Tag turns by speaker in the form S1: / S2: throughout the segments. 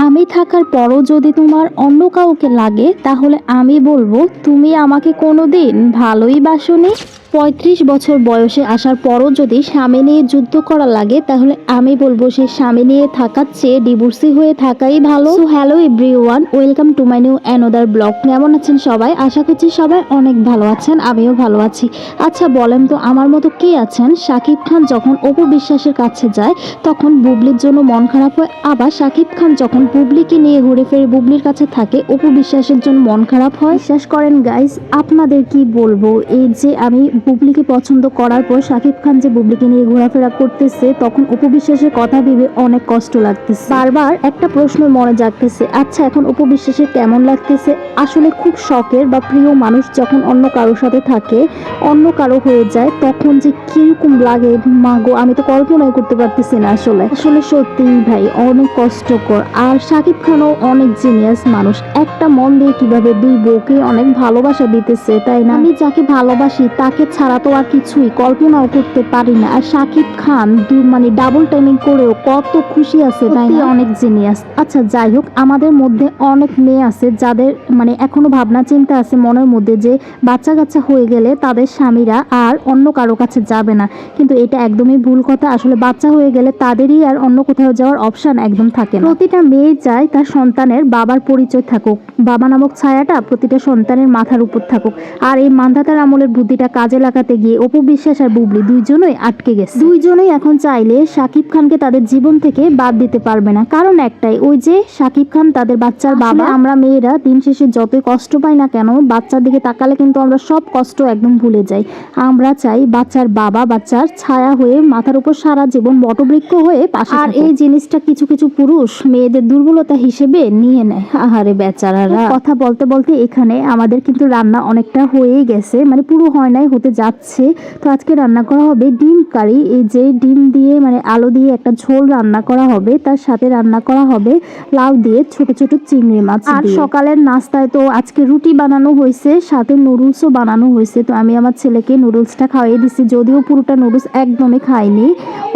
S1: আমি থাকার পরও যদি তোমার অন্য কাউকে লাগে, তাহলে আমি বলব, তুমি আমাকে কোনো দিন ভালোই বাসনি। পঁয়ত্রিশ বছর বয়সে আসার পরও যদি স্বামী নিয়ে যুদ্ধ করা লাগে, তাহলে আমি বলব সে স্বামী নিয়ে থাকার চেয়ে ডিভোর্সি হয়ে থাকাই ভালো। Hello hello everyone welcome to my new another vlog কেমন আছেন সবাই? আশা করছি সবাই অনেক ভালো আছেন, আমিও ভালো আছি। আচ্ছা বলেন তো, আমার মতো কে আছেন? শাকিব খান যখন অপু বিশ্বাসের কাছে যায়, তখন বুবলির জন্য মন খারাপ হয়। আবার শাকিব খান যখন বুবলিকে নিয়ে ঘুরে ফিরে বুবলির কাছে থাকে অপু বিশ্বাসের জন্য মন খারাপ হয়। বিশ্বাস করেন গাইস আপনাদের কি বলব? এই যে আমি বুবলিকে পছন্দ করার পর শাকিব খান যে বুবলিকে নিয়ে ঘোরাফেরা করতেছে, তখন উপবিশ্বাসের কথা ভেবে অনেক কষ্ট লাগতেছে। বারবার একটা প্রশ্ন মনে জাগতেছে আচ্ছা এখন অপু বিশ্বাসের কেমন লাগতেছে? আসলে খুব শখের বা প্রিয় মানুষ যখন অন্য কারোর সাথে থাকে, অন্য কারও হয়ে যায়, তখন যে কীরকম লাগে মাগো আমি তো কল্পনাই করতে পারতেছি না আসলে। আসলে সত্যিই ভাই, অনেক কষ্টকর। আর শাকিব খানও অনেক জিনিয়াস মানুষ। একটা মন দিয়ে কীভাবে দুই বউকে অনেক ভালোবাসা দিতেছে, তাই না? আমি যাকে ভালোবাসি, তাকে ছাড়া তো আর কিছুই কল্পনাও করতে পারি না। আর শাকিব খান দু মানে ডাবল টাইমিং করেও কত খুশি আছে তাই অনেক জিনিয়াস আচ্ছা যাই হোক আমাদের মধ্যে অনেক মেয়ে আছে যাদের মানে এখনও ভাবনা চিন্তা আছে মনের মধ্যে যে বাচ্চা কাচ্চা হয়ে গেলে তাদের স্বামীরা আর অন্য কারও কাছে যাবে না। কিন্তু এটা একদমই ভুল কথা। আসলে বাচ্চা হয়ে গেলে তাদেরই আর অন্য কোথাও যাওয়ার অপশন একদম থাকে না। প্রতিটা মেয়ে চায় তার সন্তানের বাবার পরিচয় থাকুক। বাবা নামক ছায়াটা প্রতিটা সন্তানের মাথার উপর থাকুক। আর এই মান্ধাতার আমলের বুদ্ধিটা কাজে লাগাতে গিয়ে অপু বিশ্বাস আর বুবলি দুইজনই আটকে গেছে। দুইজনই এখন চাইলে শাকিব খানকে তাদের জীবন থেকে বাদ দিতে পারবে না। কারণ একটাই ওই যে শাকিব খান তাদের বাচ্চার বাবা। আমরা মেয়েরা দিন শেষে যতই কষ্ট পাই না কেন বাচ্চার দিকে তাকালে কিন্তু আমরা সব কষ্ট একদম ভুলে যাই। আমরা চাই বাচ্চার বাবা বাচ্চার ছায়া হয়ে মাথার উপর সারা জীবন বটবৃক্ষ হয়ে পাশে আর এই জিনিসটা কিছু কিছু পুরুষ মেয়েদের দুর্বলতা হিসেবে নিয়ে নেয়। আহারে বেচারারা। কথা বলতে বলতে এখানে আমাদের কিন্তু রান্না অনেকটা হয়েই গেছে। মানে পুরো হয় নাই হতে যাচ্ছে। তো আজকে রান্না করা হবে ডিম কারি। এই যে ডিম দিয়ে মানে আলু দিয়ে একটা ঝোল রান্না করা হবে তার সাথে রান্না করা হবে লাউ দিয়ে ছোট ছোট চিংড়ি মাছ আর সকালের নাস্তায় তো আজকে রুটি বানানো হয়েছে সাথে নুডলসও বানানো হয়েছে। তো আমি আমার ছেলেকে নুডলসটা খাওয়াই দিছি যদিও পুরোটা নুডলস একদমই খাইনি।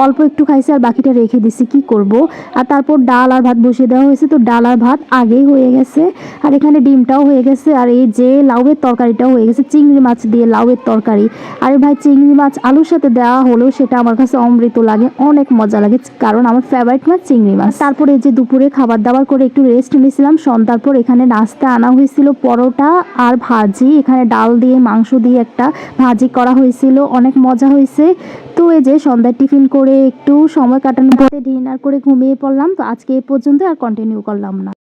S1: অল্প একটু খাইছে আর বাকিটা রেখে দিছি কি করব? আর তারপর ডাল আর ভাত বসিয়ে দেওয়া হয়েছে তো ডাল আর ভাত আগেই হয়ে গেছে। আর এখানে ডিমটাও হয়ে গেছে আর এই যে লাউয়ের তরকারিটাও হয়ে গেছে চিংড়ি মাছ দিয়ে লাউয়ের তরকারি। আরে ভাই, চিংড়ি মাছ আলুর সাথে দেওয়া হলেও সেটা আমার কাছে অমৃত লাগে, অনেক মজা লাগে, কারণ আমার ফেভারিট মাছ চিংড়ি মাছ। তারপরে যে দুপুরে খাবার দাবার করে একটু রেস্ট নিয়েছিলাম, সন্ধ্যার পর এখানে নাস্তা আনা হয়েছিল, পরোটা আর ভাজি। এখানে ডাল দিয়ে, মাংস দিয়ে একটা ভাজি করা হয়েছিল, অনেক মজা হয়েছে। তো এই যে সন্ধ্যার টিফিন করে একটু সময় কাটানোর পরে ডিনার করে ঘুমিয়ে পড়লাম, তো আজকে এই পর্যন্ত আর কন্টিনিউ করলাম না।